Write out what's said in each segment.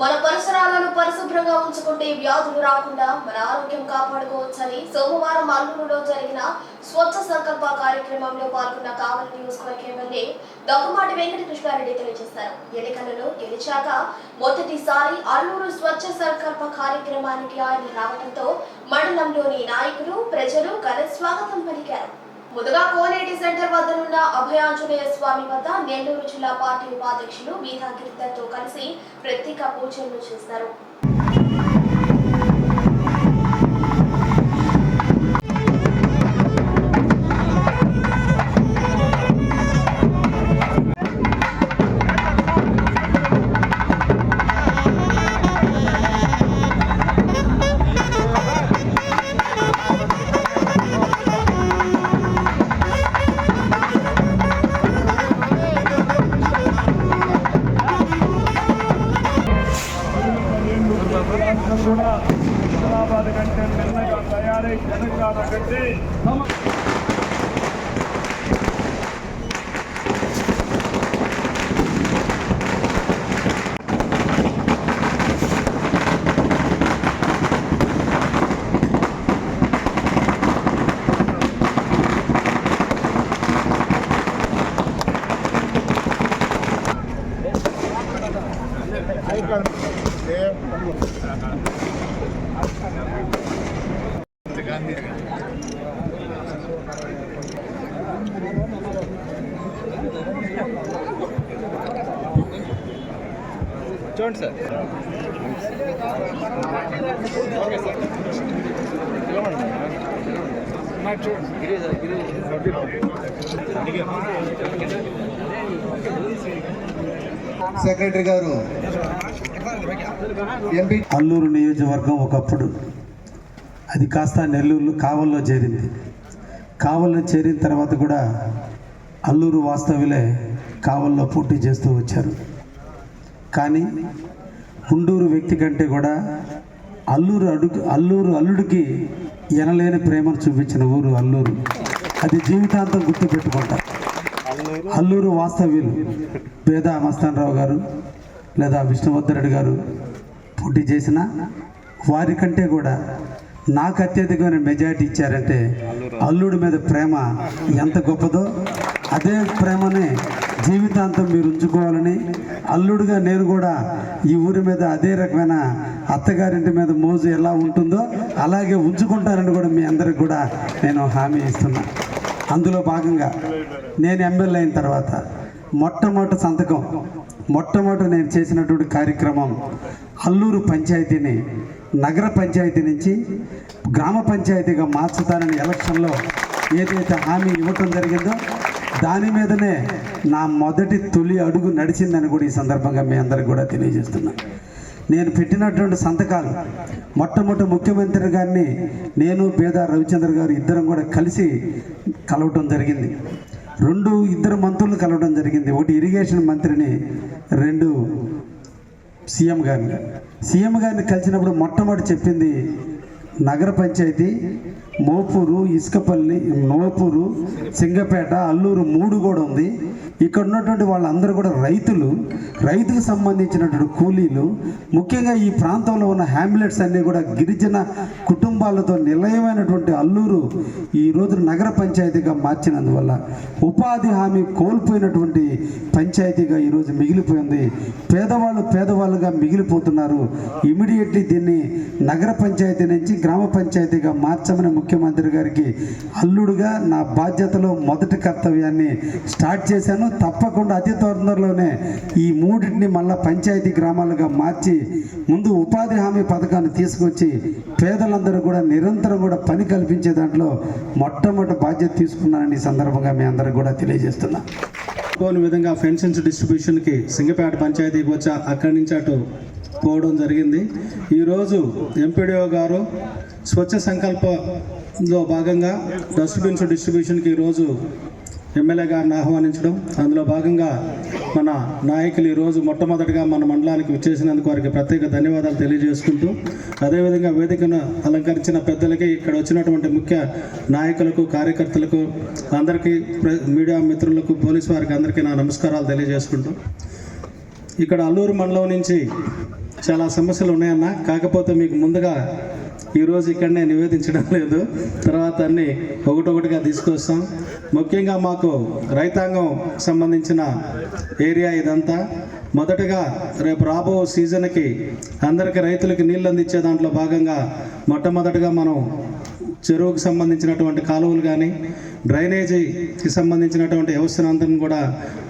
మన పరిసరాలను పరిశుభ్రంగా ఉంచుకుంటే వ్యాధులు రాకుండా మన ఆరోగ్యం కాపాడుకోవచ్చని సోమవారం అల్లూరులో జరిగిన స్వచ్ఛ సంకల్ప కార్యక్రమంలో పాల్గొన్న కావలి నియోజకవర్గ ఎమ్మెల్యే దగ్గుమాటి వెంకట కృష్ణారెడ్డి తెలియజేశారు. ఎన్నికలలో గెలిచాక మొదటిసారి అల్లూరు స్వచ్ఛ సంకల్ప కార్యక్రమానికి ఆయన రావడంతో మండలంలోని నాయకులు ప్రజలు ఘన స్వాగతం పలికారు. ముందుగా కోనేటి సెంటర్ వద్ద ఉన్న అభయాంజనేయ స్వామి వద్ద నెల్లూరు జిల్లా పార్టీ ఉపాధ్యక్షులు వీధా గిరిధర్తో కలిసి ప్రత్యేక పూజలు చేశారు కూడా హైదరాబాద్ కంటే మెల్లగా తయారై తెలంగాణ కంటే సమ- చూడండి sir okay sir Giri sir Giri secretary గారు. ఎంపీ అల్లూరు నియోజకవర్గం ఒకప్పుడు అది కాస్త నెల్లూరు కావల్లో చేరింది. కావల్లో చేరిన తర్వాత కూడా అల్లూరు వాస్తవ్యులే కావల్లో పోటీ చేస్తూ వచ్చారు. కానీ ఉండూరు వ్యక్తి కంటే కూడా అల్లూరు అడుగు అల్లూరు అల్లుడికి ఎనలేని ప్రేమను చూపించిన ఊరు అల్లూరు. అది జీవితాంతం గుర్తుపెట్టుకుంటారు. అల్లూరు వాస్తవ్యులు పేద మస్తానరావు గారు లేదా విష్ణువర్ధరెడ్డి గారు పోటీ చేసిన వారికంటే కూడా నాకు అత్యధికమైన మెజారిటీ ఇచ్చారంటే అల్లుడి మీద ప్రేమ ఎంత గొప్పదో అదే ప్రేమని జీవితాంతం మీరు ఉంచుకోవాలని అల్లుడుగా నేను కూడా ఈ ఊరి మీద అదే రకమైన అత్తగారింటి మీద మోజు ఎలా ఉంటుందో అలాగే ఉంచుకుంటారని కూడా మీ అందరికి కూడా నేను హామీ ఇస్తున్నా. అందులో భాగంగా నేను ఎమ్మెల్యే అయిన తర్వాత మొట్టమొదటి సంతకం మొట్టమొదటి నేను చేసినటువంటి కార్యక్రమం అల్లూరు పంచాయతీని నగర పంచాయతీ నుంచి గ్రామ పంచాయతీగా మార్చుతానని ఎలక్షన్లో ఏదైతే హామీ ఇవ్వటం జరిగిందో దాని మీదనే నా మొదటి తొలి అడుగు నడిచిందని కూడా ఈ సందర్భంగా మీ అందరికి కూడా తెలియజేస్తున్నాను నేను పెట్టినటువంటి సంతకాలు. మొట్టమొదటి ముఖ్యమంత్రి గారిని నేను పేద రవిచంద్ర గారు ఇద్దరం కూడా కలిసి కలవటం జరిగింది. రెండు ఇద్దరు మంత్రులు కలవడం జరిగింది. ఒకటి ఇరిగేషన్ మంత్రిని రెండు సీఎం గారిని. సీఎం గారిని కలిసినప్పుడు మొట్టమొదటి చెప్పింది నగర పంచాయతీ మోపూరు ఇసుకపల్లి మోపూరు సింగపేట అల్లూరు మూడు కూడా ఉంది. ఇక్కడ ఉన్నటువంటి వాళ్ళందరూ కూడా రైతులు. రైతుకు సంబంధించినటువంటి కూలీలు. ముఖ్యంగా ఈ ప్రాంతంలో ఉన్న హ్యామ్లెట్స్ అన్నీ కూడా గిరిజన కుటుంబాలతో నిలయమైనటువంటి అల్లూరు ఈ రోజు నగర పంచాయతీగా మార్చినందువల్ల ఉపాధి హామీ కోల్పోయినటువంటి పంచాయతీగా ఈరోజు మిగిలిపోయింది. పేదవాళ్ళు పేదవాళ్ళుగా మిగిలిపోతున్నారు. ఇమీడియట్లీ దీన్ని నగర పంచాయతీ నుంచి గ్రామ పంచాయతీగా మార్చమని ముఖ్యమంత్రి గారికి అల్లుడుగా నా బాధ్యతలో మొదటి కర్తవ్యాన్ని స్టార్ట్ చేశాను. తప్పకుండా అతి తొందరలోనే ఈ మూడింటిని మళ్ళా పంచాయతీ గ్రామాలుగా మార్చి ముందు ఉపాధి హామీ పథకాన్ని తీసుకొచ్చి పేదలందరూ కూడా నిరంతరం కూడా పని కల్పించే దాంట్లో మొట్టమొదటి బాధ్యత తీసుకున్నానని ఈ సందర్భంగా మీ అందరికి కూడా తెలియజేస్తున్నా. కోని విధంగా ఫెన్సెన్స్ డిస్ట్రిబ్యూషన్కి సింగపేట పంచాయతీకి వచ్చా అక్కడి నుంచి అటు పోవడం జరిగింది. ఈరోజు ఎంపీడీఓ గారు స్వచ్ఛ సంకల్పంలో భాగంగా డస్ట్బిన్స్ డిస్ట్రిబ్యూషన్కి ఈరోజు ఎమ్మెల్యే గారిని ఆహ్వానించడం. అందులో భాగంగా మన నాయకులు ఈరోజు మొట్టమొదటిగా మన మండలానికి విచ్చేసినందుకు వారికి ప్రత్యేక ధన్యవాదాలు తెలియజేసుకుంటూ అదేవిధంగా వేదికను అలంకరించిన పెద్దలకి ఇక్కడ వచ్చినటువంటి ముఖ్య నాయకులకు కార్యకర్తలకు అందరికీ మీడియా మిత్రులకు పోలీసు వారికి అందరికీ నా నమస్కారాలు తెలియజేసుకుంటూ. ఇక్కడ అల్లూరు మండలం నుంచి చాలా సమస్యలు ఉన్నాయన్న. కాకపోతే మీకు ముందుగా ఈరోజు ఇక్కడనే నివేదించడం లేదు. తర్వాత అన్ని ఒకటొకటిగా తీసుకొస్తాం. ముఖ్యంగా మాకు రైతాంగం సంబంధించిన ఏరియా ఇదంతా. మొదటగా రేపు రాబో సీజన్కి అందరికీ రైతులకి నీళ్ళు అందించే దాంట్లో భాగంగా మొట్టమొదటగా మనం చెరువుకు సంబంధించినటువంటి కాలువలు కానీ డ్రైనేజీకి సంబంధించినటువంటి వ్యవస్థనంతా కూడా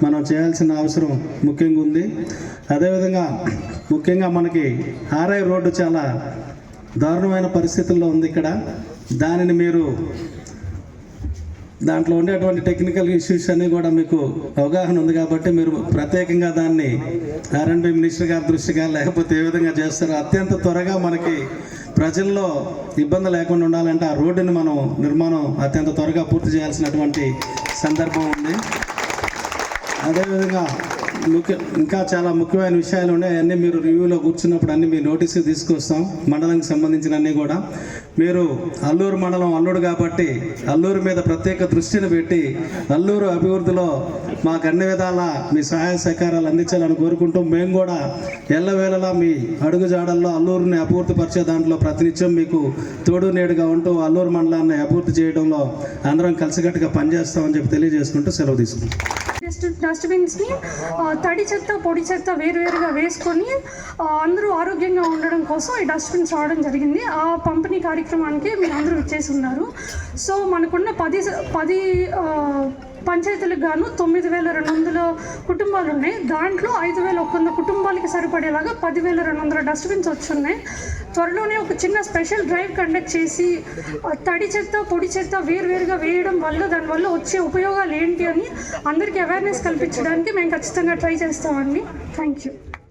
మనం చేయాల్సిన అవసరం ముఖ్యంగా ఉంది. అదేవిధంగా ముఖ్యంగా మనకి ఆర్ఐ రోడ్డు చాలా దారుణమైన పరిస్థితుల్లో ఉంది ఇక్కడ. దానిని మీరు దాంట్లో ఉండేటువంటి టెక్నికల్ ఇష్యూస్ అన్నీ కూడా మీకు అవగాహన ఉంది కాబట్టి మీరు ప్రత్యేకంగా దాన్ని ఆర్ఎండ్బి మినిస్టర్ గారి దృష్టిగా లేకపోతే ఏ విధంగా చేస్తారో అత్యంత త్వరగా మనకి ప్రజల్లో ఇబ్బంది లేకుండా ఉండాలంటే ఆ రోడ్డుని మనం నిర్మాణం అత్యంత త్వరగా పూర్తి చేయాల్సినటువంటి సందర్భం ఉంది. అదేవిధంగా ముఖ్య ఇంకా చాలా ముఖ్యమైన విషయాలు ఉన్నాయి. అన్నీ మీరు రివ్యూలో కూర్చున్నప్పుడు అన్నీ మీ నోటీసు తీసుకొస్తాం. మండలానికి సంబంధించిన అన్నీ కూడా. మీరు అల్లూరు మండలం అల్లుడు కాబట్టి అల్లూరు మీద ప్రత్యేక దృష్టిని పెట్టి అల్లూరు అభివృద్ధిలో మాకు అన్ని విధాల మీ సహాయ సహకారాలు అందించాలని కోరుకుంటూ మేము కూడా ఎల్లవేళలా మీ అడుగుజాడల్లో అల్లూరుని అభివృద్ధిపరిచే దాంట్లో ప్రతినిత్యం మీకు తోడు నేడుగా ఉంటూ అల్లూరు మండలాన్ని అభివృద్ధి చేయడంలో అందరం కలిసికట్టుగా పనిచేస్తామని చెప్పి తెలియజేసుకుంటూ సెలవు తీసుకుంటాం డస్ట్బిన్స్ని తడి చెత్త పొడి చెత్త వేరువేరుగా వేసుకొని అందరూ ఆరోగ్యంగా ఉండడం కోసం ఈ డస్ట్బిన్స్ రావడం జరిగింది. ఆ పంపిణీ కార్యక్రమానికి మీరు అందరూ ఇచ్చేసి ఉన్నారు. సో మనకున్న పది స- పది పంచాయతీలకు గాను తొమ్మిది వేల రెండు వందల కుటుంబాలు ఉన్నాయి. దాంట్లో ఐదు వేల ఒక వంద కుటుంబాలకి సరిపడేలాగా పదివేల రెండు వందల డస్ట్బిన్స్ వచ్చున్నాయి త్వరలోనే ఒక చిన్న స్పెషల్ డ్రైవ్ కండక్ట్ చేసి తడి చెత్త పొడి చెత్త వేరువేరుగా వేయడం వల్ల దానివల్ల వచ్చే ఉపయోగాలు ఏంటి అని అందరికీ అవేర్నెస్ కల్పించడానికి మేము ఖచ్చితంగా ట్రై చేస్తామండి. Thank you